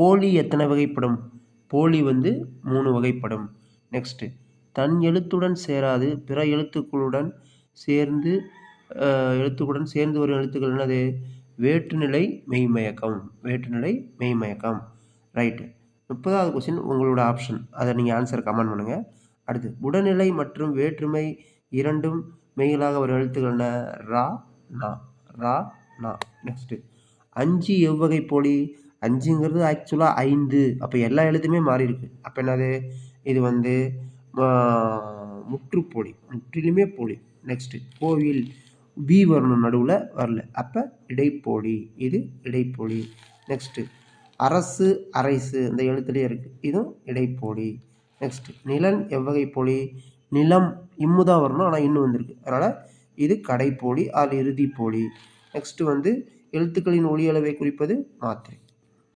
போலி எத்தனை வகைப்படும்? போலி வந்து மூணு வகைப்படும். நெக்ஸ்ட்டு தன் எழுத்துடன் சேராது பிற எழுத்துக்களுடன் சேர்ந்து எழுத்துக்களுடன் சேர்ந்து வரும் எழுத்துக்கள் என்னது? வேற்றுநிலை மெய்மயக்கம். வேற்றுநிலை மெய்மயக்கம். ரைட்டு முப்பதாவது கொஸ்டின் உங்களோட ஆப்ஷன் அதை நீங்கள் ஆன்சர் கமெண்ட் பண்ணுங்கள் அடுத்து உடல்நிலை மற்றும் வேற்றுமை இரண்டும் மெய்களாக வரும் எழுத்துக்கள் என்ன? ரா நா. ரா நா. நெக்ஸ்ட்டு அஞ்சு எவ்வகை போலி? அஞ்சுங்கிறது ஆக்சுவலாக ஐந்து. அப்போ எல்லா எழுத்துமே மாறி இருக்கு. அப்போ என்னது? இது வந்து முற்றுப்போலி முற்றிலுமே போலி நெக்ஸ்ட்டு கோவில். வி வரணும் நடுவில் வரல. அப்போ இடைப்போலி இது இடைப்போலி நெக்ஸ்ட்டு அரசு அரைசு. இந்த எழுத்துலேயே இருக்குது இதுவும் இடைப்போலி நெக்ஸ்ட்டு நிலன் எவ்வகை போலி நிலம் இம்மு தான் வரணும் ஆனால் இன்னும் வந்திருக்கு. அதனால் இது கடைப்போலி அது இறுதி போலி நெக்ஸ்ட்டு வந்து எழுத்துக்களின் ஒளியளவை குறிப்பது மாத்திரை.